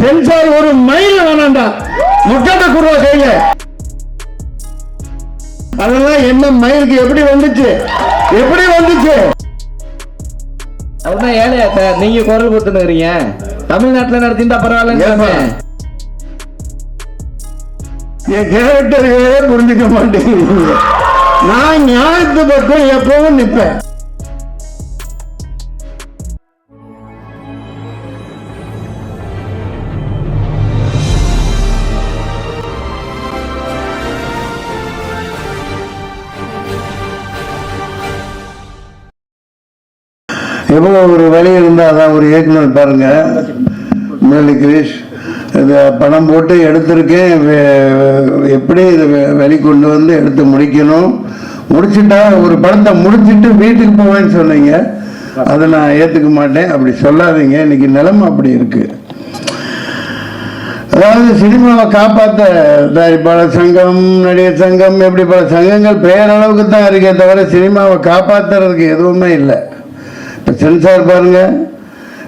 Sensor ஒரு mile வேணாண்டா. முட்டத்தை குருவா கையில. அதெல்லாம் என்ன மயிலுக்கு எப்படி வந்துச்சு? எப்படி வந்துச்சு? அப்படின்னா ஏழையா சார் நீங்க குரல் கொடுத்துனுக்குறீங்க தமிழ்நாட்டுல நடத்திருந்தா பரவாயில்லன்னு ஏப்பா? என் கேரக்டர்களே புரிஞ்சுக்க மாட்டேங்கிறீங்க நான் நியாயத்து பக்கம் எப்பவும் நிப்பேன். எவ்வளோ ஒரு வழி இருந்தால் அதான் ஒரு இயக்குனர் பாருங்க. முரளி கிரீஷ் இது பணம் போட்டு எடுத்திருக்கேன். வே- எப்படி இதை வெ- வெளிக்கொண்டு வந்து எடுத்து முடிக்கணும்? முடிச்சுட்டா ஒரு படத்தை முடிச்சிட்டு வீட்டுக்கு போவேன்னு சொன்னீங்க. அதை நான் ஏற்றுக்க மாட்டேன். அப்படி சொல்லாதீங்க. இன்னைக்கு நிலமை அப்படி இருக்குது அதாவது சினிமாவை காப்பாற்ற தயாரிப்பாளர் சங்கம் நடிகர் சங்கம் எப்படி பல சங்கங்கள் பெயரளவுக்கு தான் இருக்கே தவிர சினிமாவை காப்பாற்றுறதுக்கு எதுவுமே இல்லை. சென்சார் பாருங்க.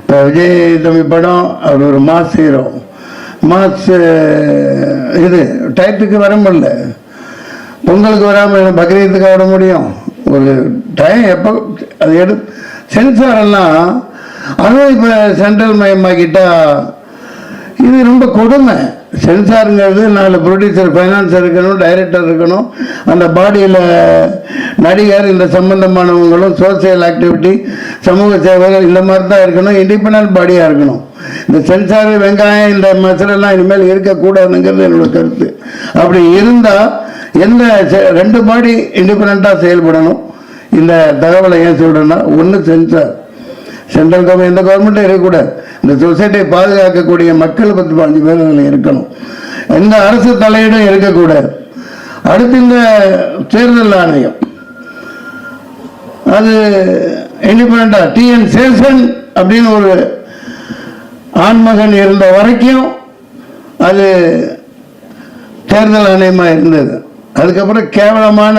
இப்போ விஜய் தம்பி படம் அவர் ஒரு மாஸ் ஹீரோ. மாஸ் இது டயத்துக்கு வர முடியல. பொங்கலுக்கு வராமல் பக்ரீத்துக்கு விட முடியும்? ஒரு டைம் எப்போ அது எடு சென்சார் எல்லாம் அதுவும் இப்போ சென்ட்ரல் மயமாக்கிட்டால் இது ரொம்ப கொடுமை. சென்சாருங்கிறது நாலு ப்ரொடியூசர் ஃபைனான்சர் இருக்கணும் டைரக்டர் இருக்கணும். அந்த பாடியில் நடிகர் இந்த சம்பந்தமானவங்களும் சோசியல் ஆக்டிவிட்டி சமூக சேவைகள் இந்த மாதிரி தான் இருக்கணும் இண்டிபெண்டன்ட் பாடியாக இருக்கணும். இந்த சென்சார் வெங்காயம் இந்த மசாலெல்லாம் இனிமேல் இருக்கக்கூடாதுங்கிறது என்னோட கருத்து. அப்படி இருந்தால் எந்த செ- ரெண்டு பாடி இண்டிபெண்ட்டாக செயல்படணும். இந்த தகவலை ஏன் சொல்கிறேன்னா ஒன்று சென்சார். சென்ட்ரல் கவர்மெண்ட் எந்த கவர்மெண்ட்டும் இருக்கக்கூடாது இந்த சொசைட்டியை பாதுகாக்கக்கூடிய மக்கள் பத்து பாஞ்சு பேர் இருக்கணும். எந்த அரசு தலையீடும் இருக்கக்கூடாது அடுத்து இந்த தேர்தல் ஆணையம். அது இண்டிபெண்டா டிஎன் சேசன் அப்படின்னு ஒரு ஆண்மகன் இருந்த வரைக்கும் அது தேர்தல் ஆணையமாக இருந்தது. அதுக்கப்புறம் கேவலமான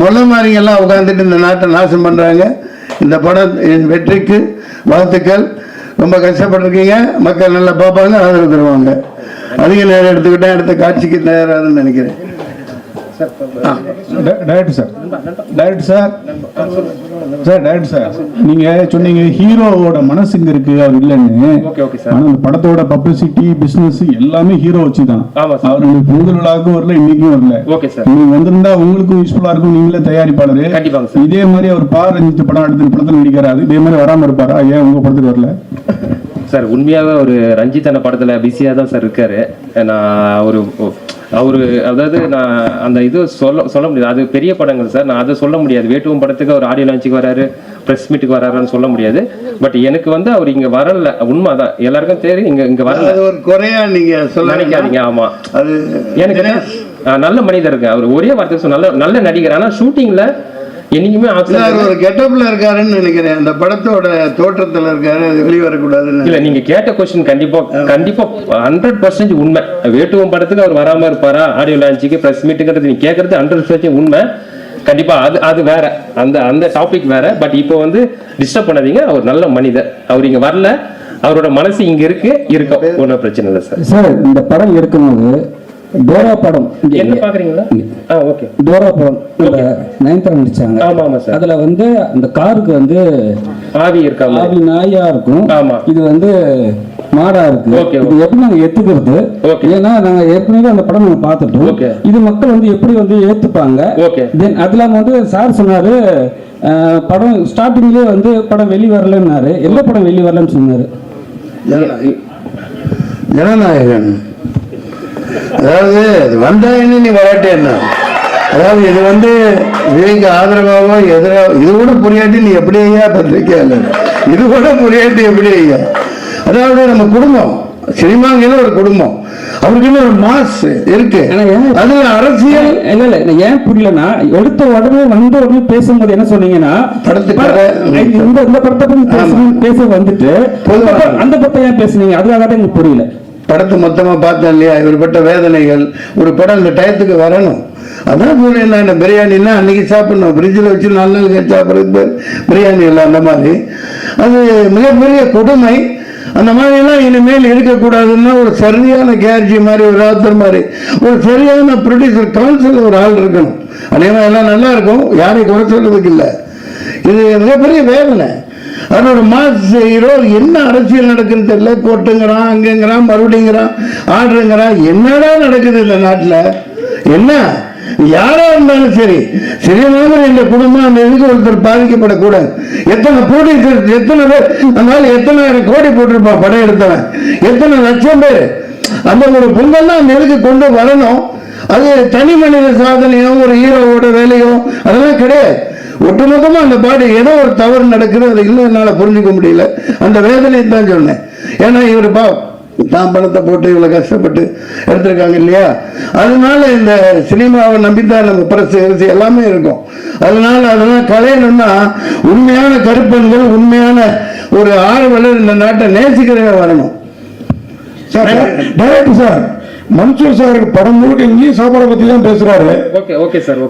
முளை மாதிரிங்கெல்லாம் உட்காந்துட்டு இந்த நாட்டை நாசம் பண்ணுறாங்க இந்த படம் என் வெற்றிக்கு வாழ்த்துக்கள். ரொம்ப கஷ்டப்பட்டிருக்கீங்க. மக்கள் நல்லா பார்ப்பாங்க ஆதரவு தருவாங்க. அதிக நேரம் எடுத்துக்கிட்டேன் அடுத்த காட்சிக்கு தயாராகுதுன்னு நினைக்கிறேன். Director sir director sir sir director sir நீங்க சொன்னீங்க ஹீரோவோட மனசு இங்க இருக்கு. அவர் இல்லைன்னு. ஓகே ஓகே சார் ஆனா அந்த படத்தோட பப்ளிசிட்டி பிசினஸ் எல்லாமே ஹீரோ வச்சு தான். அவர் பொங்கல் விழாவுக்கும் வரல இன்னைக்கும் வரல. ஓகே சார் நீங்க வந்திருந்தா உங்களுக்கும் யூஸ்ஃபுல்லா இருக்கும் நீங்களே தயாரிப்பாளரு. இதே மாதிரி அவர் பா. ரஞ்சித் படம் எடுத்து படத்தில் நடிக்கிறாரு. இதே மாதிரி வராம இருப்பாரா? ஏன் உங்க படத்துக்கு வரல? சார் உண்மையாவே ஒரு ரஞ்சித் அண்ணா படத்துல பிஸியா தான் சார் இருக்காரு. நான் ஒரு அவரு அதாவது நான் அந்த இது சொல்ல சொல்ல முடியாது. அது பெரிய படங்கள் சார். நான் அதை சொல்ல முடியாது. வேட்டுவம் படத்துக்கு அவர் ஆடியோ லான்ச்சுக்கு வராரு ப்ரெஸ் மீட்டுக்கு வராருன்னு சொல்ல முடியாது. பட் எனக்கு வந்து அவர் இங்க வரல. உண்மைதான். எல்லாருக்கும் தெரியும். இங்க இங்க வரல. அது ஒரு குறையா நீங்க சொல்ல நினைக்காதீங்க. ஆமா. அது எனக்கு நல்ல மனிதர் இருக்கு அவர் ஒரே வார்த்தை நல்ல நல்ல நடிகர். ஆனா ஷூட்டிங்ல என்னைக்குமே அவர் ஒரு கெட்டப்ல இருக்காருன்னு நினைக்கிறேன். அந்த படத்தோட தோற்றத்துல இருக்காரு. அது வெளிவரக்கூடாதுன்னு இல்ல நீங்க கேட்ட கொஸ்டின் கண்டிப்பா கண்டிப்பா ஹண்ட்ரட் பர்சன்டேஜ் உண்மை. வேட்டுவம் படத்துக்கு அவர் வராம இருப்பாரா? ஆடியோ லான்ச்சுக்கு பிரஸ் மீட்டுங்கிறது நீங்க கேட்கறது ஹண்ட்ரட் பர்சன்டேஜ் உண்மை. கண்டிப்பா அது அது வேற. அந்த அந்த டாபிக் வேற. பட் இப்போ வந்து டிஸ்டர்ப் பண்ணாதீங்க. அவர் நல்ல மனிதர். அவர் இங்க வரல. அவரோட மனசு இங்க இருக்கு. இருக்கும் ஒன்றும் பிரச்சனை இல்லை சார் சார் இந்த படம் எடுக்கும்போது டோரா படம் இங்க என்ன பாக்குறீங்களா? ஆ ஓகே. டோரா படம். இந்த நயன்தாரா நடிச்சாங்க. ஆமா ஆமா சார். அதுல வந்து அந்த காருக்கு வந்து ஆவி இருக்காம ஆவி நாயா இருக்கும். ஆமா. இது வந்து மாடா இருக்கு. இது எப்படி நாங்க ஏத்துக்கிறது. ஏன்னா நாங்க ஏற்கனவே அந்த படம் நாங்க பார்த்துட்டோம். இது மக்கள் வந்து எப்படி வந்து ஏத்துப்பாங்க. தென் அது இல்லாம வந்து சார் சொன்னாரு படம் ஸ்டார்டிங்லயே வந்து படம் வெளி வரலன்னாரு. எந்த படம் வெளி வரலன்னு சொன்னாரு? ஜன- ஜனநாயகன் அதாவது அது வந்தா என்ன நீ வராட்டி என்ன? அதாவது இது வந்து விவேக்கு ஆதரவாவோ எதிராக இது கூட புரியாட்டி நீ எப்படி ஐயா பத்திரிக்கையாளர் இது கூட புரியாட்டி எப்படி ஐயா அதாவது நம்ம குடும்பம் சினிமாங்கிற ஒரு குடும்பம். அவருக்குன்னு ஒரு மாஸ் இருக்கு. அதுல அரசியல். இல்ல இல்ல ஏன் புரியலன்னா எடுத்த உடனே வந்த உடனே பேசும்போது என்ன சொன்னீங்கன்னா. இந்த இந்த படத்தை பேச வந்துட்டு. அந்த படத்தை ஏன் பேசுனீங்க? அதுக்காக எனக்கு புரியல. படத்தை மொத்தமாக பார்த்தேன் இல்லையா? இவர்பட்ட வேதனைகள். ஒரு படம் இந்த டயத்துக்கு வரணும். அதான் சொன்னேன் என்ன பிரியாணின்னா அன்னைக்கு சாப்பிடணும்? ஃப்ரிட்ஜில் வச்சு நாலு நாள் கழிச்சு சாப்பிட்றது பிரியாணி இல்லை அந்த மாதிரி. அது மிகப்பெரிய கொடுமை. அந்த மாதிரிலாம் இனிமேல் இருக்கக்கூடாதுன்னா ஒரு சரியான கேர்ஜி மாதிரி ஒரு ஆத்தர் மாதிரி ஒரு சரியான ப்ரொடியூசர் கவுன்சில் ஒரு ஆள் இருக்கணும். அதே மாதிரி எல்லாம் நல்லா இருக்கும். யாரையும் குறை சொல்றதுக்கு இல்லை. இது மிகப்பெரிய வேதனை. அதோட மாஸ் ஹீரோ என்ன அரசியல் நடக்குன்னு தெரியல. கோட்டுங்கிறான் அங்கங்கிறான் மறுபடிங்கிறான் ஆடுறங்கிறான் என்னடா நடக்குது இந்த நாட்டில்? என்ன? யாரா இருந்தாலும் சரி சிறியமாக இந்த குடும்பம் அந்த இதுக்கு ஒருத்தர் பாதிக்கப்படக்கூடாது. எத்தனை ப்ரொடியூசர் எத்தனை பேர் அதனால எத்தனாயிரம் கோடி போட்டிருப்பான் படம் எடுத்தவன் எத்தனை லட்சம் பேர். அந்த ஒரு பொங்கல் தான் அந்த இதுக்கு கொண்டு வரணும். அது தனி மனித சாதனையோ ஒரு ஹீரோவோட வேலையோ அதெல்லாம் கிடையாது. ஒட்டுமொத்தமா அந்த பாடி ஏதோ ஒரு தவறு நடக்குது அது இன்னும் என்னால புரிஞ்சுக்க முடியல. அந்த வேதனையை தான் சொன்னேன். ஏன்னா இவர் பா தான் பணத்தை போட்டு இவ்வளவு கஷ்டப்பட்டு எடுத்திருக்காங்க இல்லையா? அதனால இந்த சினிமாவை நம்பித்தான் நம்ம பிரஸ் அரிசி எல்லாமே இருக்கும். அதனால அதெல்லாம் கலையணும்னா உண்மையான கருப்பன்கள் உண்மையான ஒரு ஆர்வலர் இந்த நாட்டை நேசிக்கிறவங்க வரணும். Sir director sir. Mansoor sir படம் முழுக்க இங்கேயும் சாப்பாடை பத்தி தான் பேசுறாரு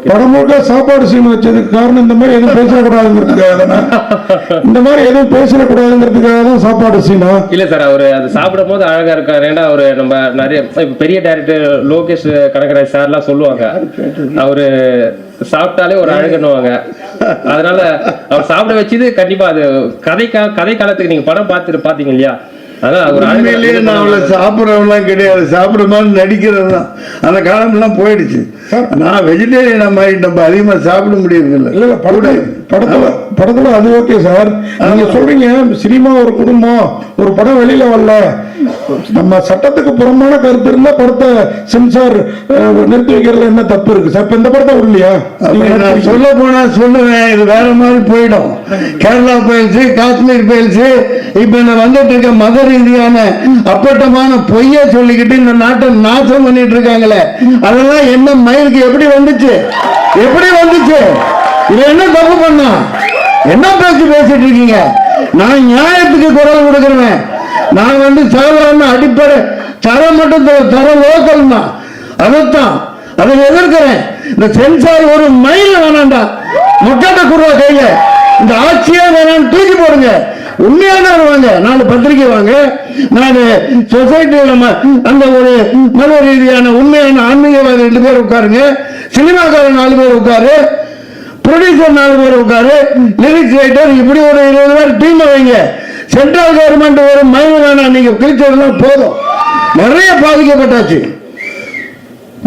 படம் முழுக்க சாப்பாடு சீன் வச்சதுக்கு காரணம் இந்த மாதிரி எதுவும் பேசக்கூடாதுங்கிறதுக்காக தானே? இந்த மாதிரி எதுவும் பேசக்கூடாதுங்கிறதுக்காக தான் சாப்பாடு சீனா? இல்ல சார் அவரு அது சாப்பிடும் போது அழகா இருக்காரு. ஏன்னா அவரு நம்ம நிறைய பெரிய டைரக்டர் லோகேஷ் கனகராஜ் சார்லாம் சொல்லுவாங்க. அவரு சாப்பிட்டாலே ஒரு அழகுன்னுவாங்க. அதனால அவர் சாப்பிட வச்சது கண்டிப்பா அது கதை கதை காலத்துக்கு நீங்க படம் பார்த்துட்டு பாத்தீங்க இல்லையா? உண்மையிலேயே நான் அழகு அவ்வளவு சாப்பிட்றவங்களாம் கிடையாது. சாப்பிட்ற மாதிரி நடிக்கிறது தான். அந்த காலம்லாம் போயிடுச்சு. நான் வெஜிடேரியனா மாறிட்டேன் இப்ப அதிகமா சாப்பிட முடியறதில்ல. இல்ல இல்ல படத்துல படத்துல படத்துல அது ஓகே சார். நீங்க சொல்றீங்க சினிமா ஒரு குடும்பம். ஒரு படம் வெளியில வரல. நம்ம சட்டத்துக்கு புறம்பான கருத்து இருந்தா படத்தை சென்சார் நிறுத்தி வைக்கிறதுல என்ன தப்பு இருக்கு? சார் இப்ப இந்த படத்தை அப்படி நான் சொல்ல போனா சொல்லுவேன். இது வேற மாதிரி போயிடும். கேரளா போயிடுச்சு காஷ்மீர் போயிடுச்சு. இப்ப நான் வந்துட்டு இருக்க மத ரீதியான அப்பட்டமான பொய்ய சொல்லிக்கிட்டு இந்த நாட்டை நாசம் பண்ணிட்டு இருக்காங்களே. அதெல்லாம் என்ன மயிலுக்கு எப்படி வந்துச்சு? எப்படி வந்துச்சு? இது என்ன தப்பு பண்ணா? என்ன பேச்சு பேசிட்டு இருக்கீங்க? நான் நியாயத்துக்கு குரல் கொடுக்குறேன் நான் வந்து சாதாரண அடிப்படை தரம் மட்டும் தர லோக்கல் தான். அதைத்தான் அதை எதிர்க்கிறேன். இந்த சென்சார் ஒரு மைல் வேணாண்டா. முட்டை குருவா கையில. இந்த ஆட்சியே வேணாம் தூக்கி போடுங்க. உண்மையான வாங்க நாலு பத்திரிக்கை வாங்க. நாலு சொசைட்டி நம்ம அந்த ஒரு மத ரீதியான உண்மையான ஆன்மீகவாதி ரெண்டு பேர் உட்காருங்க. சினிமாக்காரர் நாலு பேர் உட்காரு. ப்ரொடியூசர் நாலு பேர் உட்காரு. லிரிக்ஸ் ரைட்டர் இப்படி ஒரு இருபது பேர் டீம் வைங்க. சென்ட்ரல் கவர்மெண்ட் ஒரு மைல் வேணாம். நீங்க கிழிச்சதெல்லாம் போதும். நிறைய பாதிக்கப்பட்டாச்சு.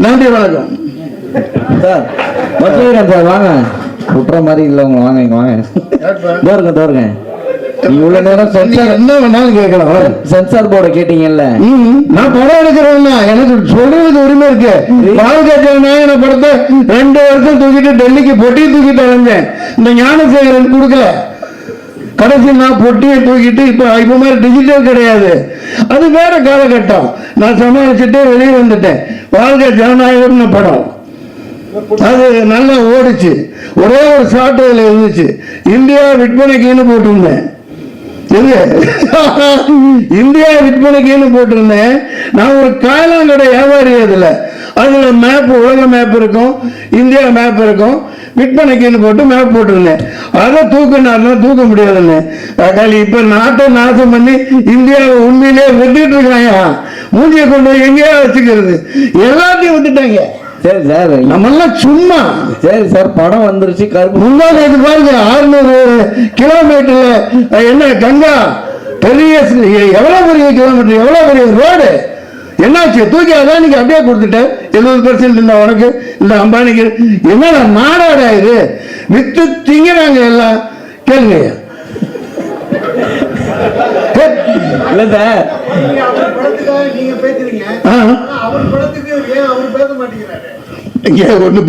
நன்றி வணக்கம். சார் மற்றவங்க சார் வாங்க. விட்டுற மாதிரி இல்லை உங்க வாங்க இங்க வாங்க. தோருங்க தோருங்க. இவ்வளவு நேரம் சென்சார் என்ன வேணாலும் கேட்கலாம். சென்சார் போர்டை கேட்டீங்கல்ல? நான் படம் எடுக்கிறேன்னா எனக்கு சொல்றதுக்கு உரிமை இருக்கு. பாரதிய ஜனநாயக படத்தை ரெண்டு வருஷம் தூக்கிட்டு டெல்லிக்கு பொட்டியை தூக்கிட்டு அலைஞ்சேன். இந்த ஞானசேகரன் கொடுக்கல. கடைசி நான் பொட்டியை தூக்கிட்டு இப்ப இப்ப மாதிரி டிஜிட்டல் கிடையாது. அது வேற காலகட்டம். நான் சமாளிச்சுட்டு வெளியே வந்துட்டேன். வாழ்க ஜனநாயகம்னு படம். அது நல்லா ஓடிச்சு. ஒரே ஒரு அதுல இருந்துச்சு. இந்தியா விற்பனைக்குன்னு போட்டிருந்தேன். இந்தியா விற்பனைக்குன்னு போட்டிருந்தேன். நான் ஒரு காயலாங்கடை வியாபாரி அதுல. அதுல மேப் உலக மேப் இருக்கும் இந்தியா மேப் இருக்கும். விற்பனைக்குன்னு போட்டு மேப் போட்டிருந்தேன். அதை தூக்கினாருன்னா தூக்க முடியாதுன்னு. தக்காளி இப்ப நாட்டை நாசம் பண்ணி இந்தியாவை உண்மையிலேயே விட்டுட்டு இருக்காங்க. மூஞ்சியை கொண்டு போய் எங்கேயா வச்சுக்கிறது. எல்லாத்தையும் விட்டுட்டாங்க சரி சார். நம்மெல்லாம் சும்மா. சரி சார் படம் வந்துருச்சு கருப்பு முன்னாடி இது பாருங்க ஆறுநூறு கிலோமீட்டர்ல அஹ், என்ன கங்கா? பெரிய எவ்வளவு பெரிய கிலோமீட்டர் எவ்வளவு பெரிய ரோடு என்னாச்சு? தூக்கி அதான் நீங்க அப்படியே கொடுத்துட்டேன். எழுபது பர்சன்ட் இந்த உனக்கு இந்த அம்பானிக்கு. என்னடா நாடாடா இது? வித்து திங்கிறாங்க எல்லாம். கேளுங்க. இல்ல சார். ஆ, அவர் படத்துக்கு ஏன் அவர் பேச மாட்டேங்கிறாரு? இங்க ஒண்ணு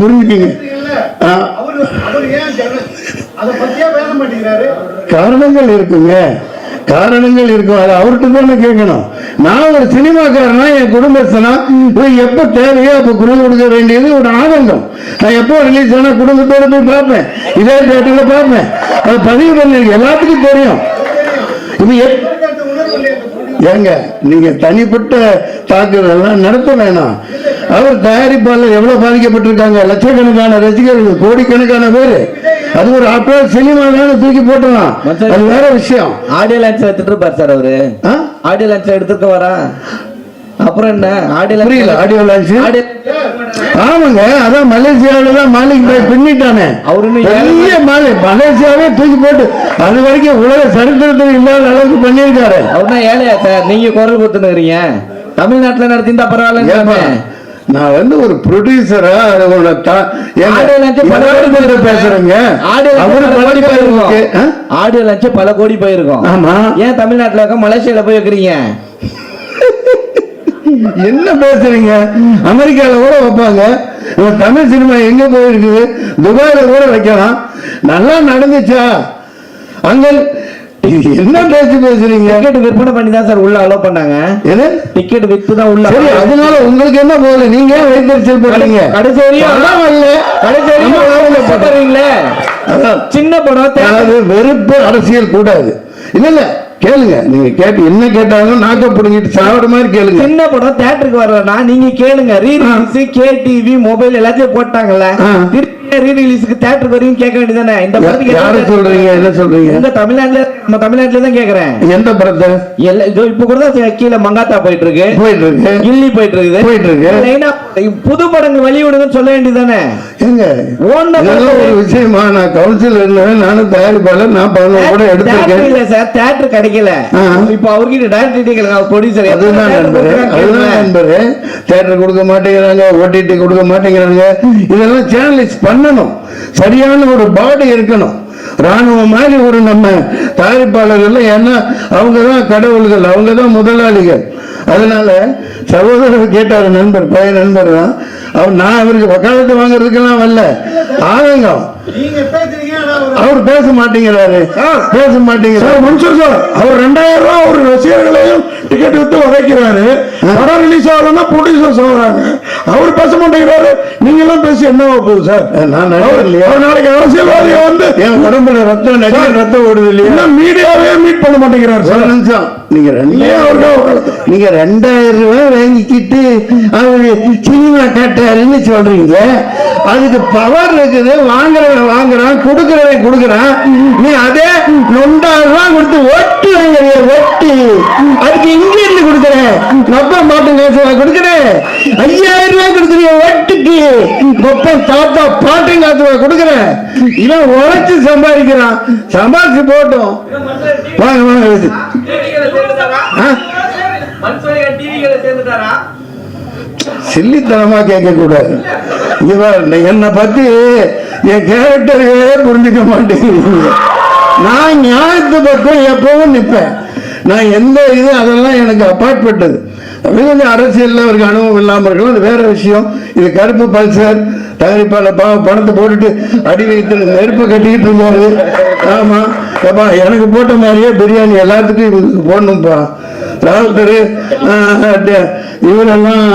மாட்டேங்கிறாரு? காரணங்கள் இருக்குங்க. காரணங்கள் இருக்கும். அது அவர்கிட்ட தானே கேட்கணும். நான் ஒரு சினிமாக்காரனா என் குடும்பஸ்தனா போய் எப்ப தேவையோ அப்ப குரல் கொடுக்க வேண்டியது ஒரு ஆனந்தம் நான் எப்போ ரிலீஸ் ஆனா குடும்பத்தோட போய் பார்ப்பேன். இதே தேட்டர்ல பார்ப்பேன். அது பதிவு பண்ணி எல்லாத்துக்கும் தெரியும். இது? ஏங்க நீங்க தனிப்பட்ட தாக்குதல்லாம் நடத்த வேணாம். அவர் தயாரிப்பாளர் எவ்வளவு பாதிக்கப்பட்டிருக்காங்க? லட்சக்கணக்கான ரசிகர்கள் கோடிக்கணக்கான பேரு. அது ஒரு அப்போ சினிமா தானே தூக்கி போட்டலாம் அது வேற விஷயம். ஆடியோ லான்ச் எடுத்துட்டு இருப்பார் சார் அவரு? ஆடியோ லான்ச் எடுத்துக்க வரா அப்புறம் என்ன? ஆடியோ புரியல ஆடியோ லான்ச் ஆமாங்க அதான் மலேசியாவில தான் மாலிக் பாய் பின்னிட்டானே. அவரு இன்னும் பெரிய மாலிக். மலேசியாவே தூக்கி போட்டு அது வரைக்கும் உலக சரித்திரத்தில் இல்லாத அளவுக்கு பண்ணியிருக்காரு. அவர்னா ஏழையா சார்? நீங்க குரல் கொடுத்துனுறீங்க தமிழ்நாட்டுல நடத்திருந்தா பரவாயில்ல நான் வந்து ஒரு ப்ரொடியூசரா பேசுறேங்க. ஆடியோ லான்ச் பல கோடி. போயிருக்கும். ஆமா. ஏன் தமிழ்நாட்டுல இருக்க மலேசியால போய் வைக்கிறீங்க? என்ன பேசுறீங்க? அமெரிக்கால கூட வைப்பாங்க. தமிழ் சினிமா எங்க போயிருக்குது துபாயில கூட வைக்கலாம். நல்லா நடந்துச்சா? அங்க என்ன பேசி பேசுறீங்க? டிக்கெட் விற்பனை பண்ணி தான் சார் உள்ள அலோவ் பண்ணாங்க. எது டிக்கெட் வித்து தான் உள்ள சரி அதனால உங்களுக்கு என்ன போகுது நீங்க வைத்தறிச்சல் போடுறீங்க? கடைசி வரையும் படம் வரல. கடைசி வரையும். அதான். சின்ன படம் அதாவது வெறுப்பு அரசியல் கூடாது. இல்ல இல்ல கேளுங்க. நீங்க கேட்டு என்ன கேட்டாலும் நாக்க புடுங்கிட்டு சாவற மாதிரி கேளுங்க. சின்ன படம் தியேட்டருக்கு வரலனா நீங்க கேளுங்க. ரிலீஸ் கே டிவி மொபைல் எல்லாத்தையும் போட்டாங்கல்ல. ஆ. திருப்பி ரீ ரிலீஸ்க்கு தியேட்டருக்கு வரையும் கேட்க வேண்டியதானே இந்த படத்துக்கு யார சொல்றீங்க? என்ன சொல்றீங்க? இந்த தமிழ்நாட்டுல நம்ம தமிழ்நாட்டுல தான் கேக்குறேன் எந்த படத்தை? எல்லா இதோ இப்ப கூட கீழே மங்காத்தா போயிட்டு இருக்கு. போயிட்டு இருக்கு. கில்லி போயிட்டு இருக்குது. போயிட்டு இருக்கு. புது படங்கள் வெளியிடுங்கன்னு சொல்ல வேண்டியதானே ஏங்க ஒரு விஷயமா நான் கவுன்சில் இருந்தேன் நானும் தயாரிப்பாளர் நான் பதினோரு கூட தியேட்டர் எடுத்திருக்கேன். இல்ல சார் தியேட்டர் கிடைக்கல. இப்ப அவர்கிட்ட டைரக்டர் ப்ரொடியூசர் அதுதான் நண்பரு அதுதான் நண்பரு. தேட்டர் கொடுக்க மாட்டேங்கிறாங்க ஓடிடி கொடுக்க மாட்டேங்கிறாங்க இதெல்லாம் சேனலைஸ் பண்ணணும். சரியான ஒரு பாடி இருக்கணும். ராணுவம் மாதிரி ஒரு நம்ம தயாரிப்பாளர்கள் ஏன்னா அவங்க தான் கடவுள்கள் அவங்க தான் முதலாளிகள். அதனால சகோதரர் கேட்டார் நண்பர் பழைய நண்பர் தான் அவர் நான் அவருக்கு வக்காலத்து வாங்குறதுக்கெல்லாம் வரல. ஆதங்கம் அவர் பேச மாட்டேங்கிறாரு. பேச மாட்டேங்கிறாரு. அவர் ரெண்டாயிரம் ரூபாய் ஒரு ரசிகர்களையும் டிக்கெட் வித்து உதைக்கிறாரு படம் ரிலீஸ் ஆகலன்னா ப்ரொடியூசர் சொல்றாங்க. அவர் பேச மாட்டேங்கிறாரு. நீங்க எல்லாம் பேசி என்ன போகுது சார் நான் நாளைக்கு அரசியல்வாதியை வந்து என் உடம்புல ரத்தம் நடிகர் ரத்தம் ஓடுது இல்லையா? மீடியாவே மீட் பண்ண மாட்டேங்கிறார் சார் நிமிஷம். நீங்க ரெண்டாயிரம்? நீங்க ரெண்டாயிரம் ரூபாய் வாங்கிக்கிட்டு அவரு சினிமா காட்டாருன்னு சொல்றீங்க. அதுக்கு பவர் இருக்குது. வாங்குறவன் வாங்குறான் கொடுக்கறவன் கொடுக்கறான். நீ அதே நொண்டாயிரம் ரூபாய் கொடுத்து ஒட்டு வாங்குறிய ஒட்டு. அதுக்கு இங்க இருந்து கொடுக்கற நொப்ப மாட்டு காசு கொடுக்கறேன். ஐயாயிரம் ரூபாய் கொடுக்குறீங்க ஒட்டுக்கு நொப்ப தாத்தா பாட்டு காசு கொடுக்கறேன். இவன் உழைச்சு சம்பாதிக்கிறான். சம்பாதிச்சு போட்டோம். வாங்க வாங்க ஆ? சில்லித்தனமா கேட்க கூடாது இவர் என்னை பத்தி என் கேரக்டரே புரிஞ்சுக்க மாட்டேங்குது. நான் ஞாயிற்று பக்கம் எப்பவும் நிற்பேன் நான் எந்த இது அதெல்லாம் எனக்கு அப்பாற்பட்டது. அப்படி அரசியலில் அவருக்கு அனுபவம் இல்லாமல் இருக்கலாம். அது வேற விஷயம். இது கருப்பு பல்சர் தயாரிப்பாளர் பா பணத்தை போட்டுட்டு அடி வைத்து நெருப்பு கட்டிக்கிட்டு இருந்தாரு ஆமாம் ஏப்பா எனக்கு போட்ட மாதிரியே பிரியாணி எல்லாத்துக்கும் போடணும்ப்பா ராவுத்தர் இவரெல்லாம்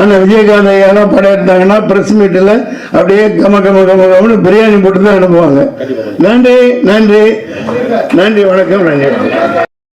ஆனால் விஜயகாந்த் ஐயாலாம் படம் எடுத்தாங்கன்னா ப்ரெஸ் மீட்டில் அப்படியே கம கம கம கமனு பிரியாணி போட்டு தான் அனுப்புவாங்க. நன்றி நன்றி. நன்றி வணக்கம் நன்றி.